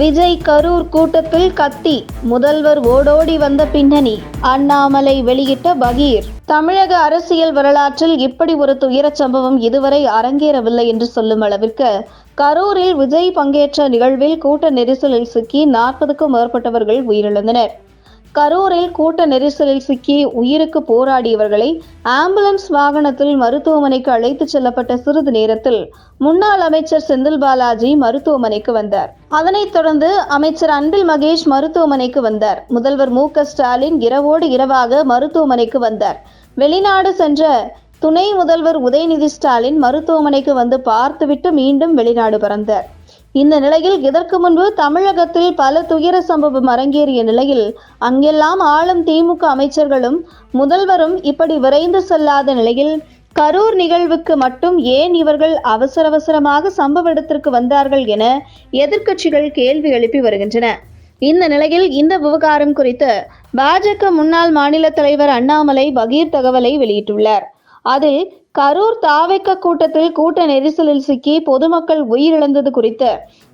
விஜய் கரூர் கூட்டத்தில் கத்தி. முதல்வர் ஓடோடி வந்த பின்னணி. அண்ணாமலை வெளியிட்ட பகீர். தமிழக அரசியல் வரலாற்றில் இப்படி ஒரு துயரச் சம்பவம் இதுவரை அரங்கேறவில்லை என்று சொல்லும் அளவிற்கு கரூரில் விஜய் பங்கேற்ற நிகழ்வில் கூட்ட நெரிசலில் சிக்கி நாற்பதுக்கும் மேற்பட்டவர்கள் உயிரிழந்தனர். கரூரில் கூட்ட நெரிசலில் சிக்கி உயிருக்கு போராடியவர்களை ஆம்புலன்ஸ் வாகனத்தில் மருத்துவமனைக்கு அழைத்துச் செல்லப்பட்ட சிறிது நேரத்தில் முன்னாள் அமைச்சர் செந்தில் பாலாஜி மருத்துவமனைக்கு வந்தார். அதனைத் தொடர்ந்து அமைச்சர் அன்பில் மகேஷ் மருத்துவமனைக்கு வந்தார். முதல்வர் மு. ஸ்டாலின் இரவோடு இரவாக மருத்துவமனைக்கு வந்தார். வெளிநாடு சென்ற துணை முதல்வர் உதயநிதி ஸ்டாலின் மருத்துவமனைக்கு வந்து பார்த்துவிட்டு மீண்டும் வெளிநாடு பறந்தார். இந்த நிலையில் இதற்கு முன்பு தமிழகத்தில் பல துயர சம்பவம் அரங்கேறிய நிலையில் அங்கெல்லாம் ஆளும் திமுக அமைச்சர்களும் முதல்வரும் இப்படி விரைந்து செல்லாத நிலையில் கரூர் நிகழ்வுக்கு மட்டும் ஏன் இவர்கள் அவசர அவசரமாக சம்பவ இடத்திற்கு வந்தார்கள் என எதிர்க்கட்சிகள் கேள்வி எழுப்பி வருகின்றன. இந்த நிலையில் இந்த விவகாரம் குறித்து பாஜக முன்னாள் மாநில தலைவர் அண்ணாமலை பகீர் தகவலை வெளியிட்டுள்ளார். அதில் கரூர் தாவைக்க கூட்டத்தில் கூட்ட நெரிசலில் சிக்கி பொதுமக்கள் உயிரிழந்தது குறித்து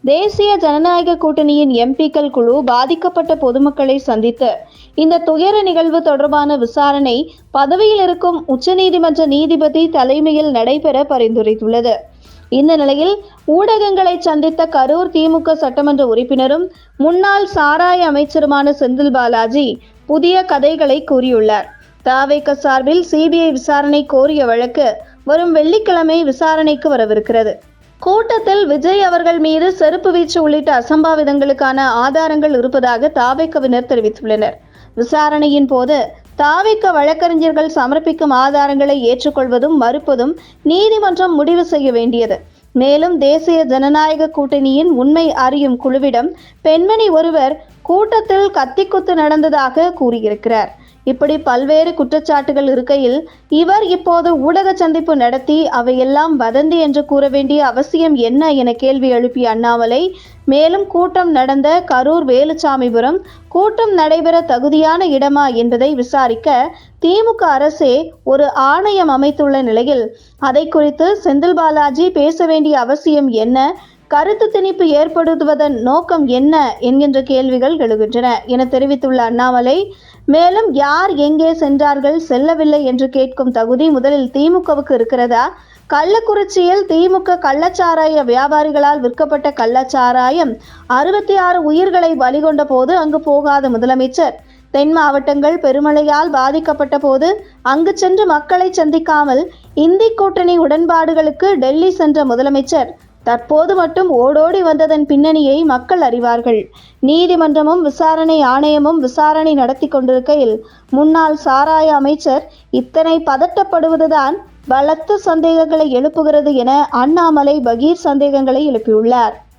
தேசிய ஜனநாயக கூட்டணியின் எம்பிக்கள் குழு பாதிக்கப்பட்ட பொதுமக்களை சந்தித்து இந்த துயர நிகழ்வு தொடர்பான விசாரணை பதவியில் இருக்கும் உச்சநீதிமன்ற நீதிபதி தலைமையில் நடைபெற பரிந்துரைத்துள்ளது. இந்த நிலையில் ஊடகங்களை சந்தித்த கரூர் திமுக சட்டமன்ற உறுப்பினரும் முன்னாள் சாராய அமைச்சருமான செந்தில் பாலாஜி புதிய கதைகளை கூறியுள்ளார். தாவேக சார்பில் சிபிஐ விசாரணை கோரிய வழக்கு வரும் வெள்ளிக்கிழமை விசாரணைக்கு வரவிருக்கிறது. கூட்டத்தில் விஜய் அவர்கள் மீது செருப்பு வீச்சு உள்ளிட்ட அசம்பாவிதங்களுக்கான ஆதாரங்கள் இருப்பதாக தாவேக்கவினர் தெரிவித்துள்ளனர். விசாரணையின் போது தாவேக்க வழக்கறிஞர்கள் சமர்ப்பிக்கும் ஆதாரங்களை ஏற்றுக்கொள்வதும் மறுப்பதும் நீதிமன்றம் முடிவு செய்ய வேண்டியது. மேலும் தேசிய ஜனநாயக கூட்டணியின் உண்மை அறியும் குழுவிடம் பெண்மணி ஒருவர் கூட்டத்தில் கத்திக்குத்து நடந்ததாக கூறியிருக்கிறார். இப்படி பல்வேறு குற்றச்சாட்டுகள் இருக்கையில் இவர் இப்போது ஊடக சந்திப்பு நடத்தி அவையெல்லாம் வதந்தி என்று கூற வேண்டிய அவசியம் என்ன என கேள்வி எழுப்பிய அண்ணாமலை மேலும் கூட்டம் நடந்த கரூர் வேலுச்சாமிபுரம் கூட்டம் நடைபெற தகுதியான இடமா என்பதை விசாரிக்க திமுக அரசே ஒரு ஆணையம் அமைத்துள்ள நிலையில் அதை குறித்து செந்தில் பாலாஜி பேச வேண்டிய அவசியம் என்ன கருத்து திணிப்பு ஏற்படுத்துவதன் நோக்கம் என்ன என்கின்ற கேள்விகள் எழுகின்றன என தெரிவித்துள்ள அண்ணாமலை மேலும் யார் எங்கே சென்றார்கள் செல்லவில்லை என்று கேட்கும் தகுதி முதலில் திமுகவுக்கு இருக்கிறதா? கள்ளக்குறிச்சியில் திமுக கள்ளச்சாராய வியாபாரிகளால் விற்கப்பட்ட கள்ளச்சாராயம் அறுபத்தி ஆறு உயிர்களை பலிகொண்ட போது அங்கு போகாத முதலமைச்சர். தென் மாவட்டங்கள் பெருமழையால் பாதிக்கப்பட்ட போது அங்கு சென்று மக்களை சந்திக்காமல் இந்தி கூட்டணி உடன்பாடுகளுக்கு டெல்லி சென்ற முதலமைச்சர். தற்போது மட்டும் ஓடோடி வந்ததன் பின்னணியை மக்கள் அறிவார்கள். நீதிமன்றமும் விசாரணை ஆணையமும் விசாரணை நடத்தி கொண்டிருக்கையில் முன்னாள் சாராய அமைச்சர் இத்தனை பதட்டப்படுவதுதான் பலத்த சந்தேகங்களை எழுப்புகிறது என அண்ணாமலை பகீர் சந்தேகங்களை எழுப்பியுள்ளார்.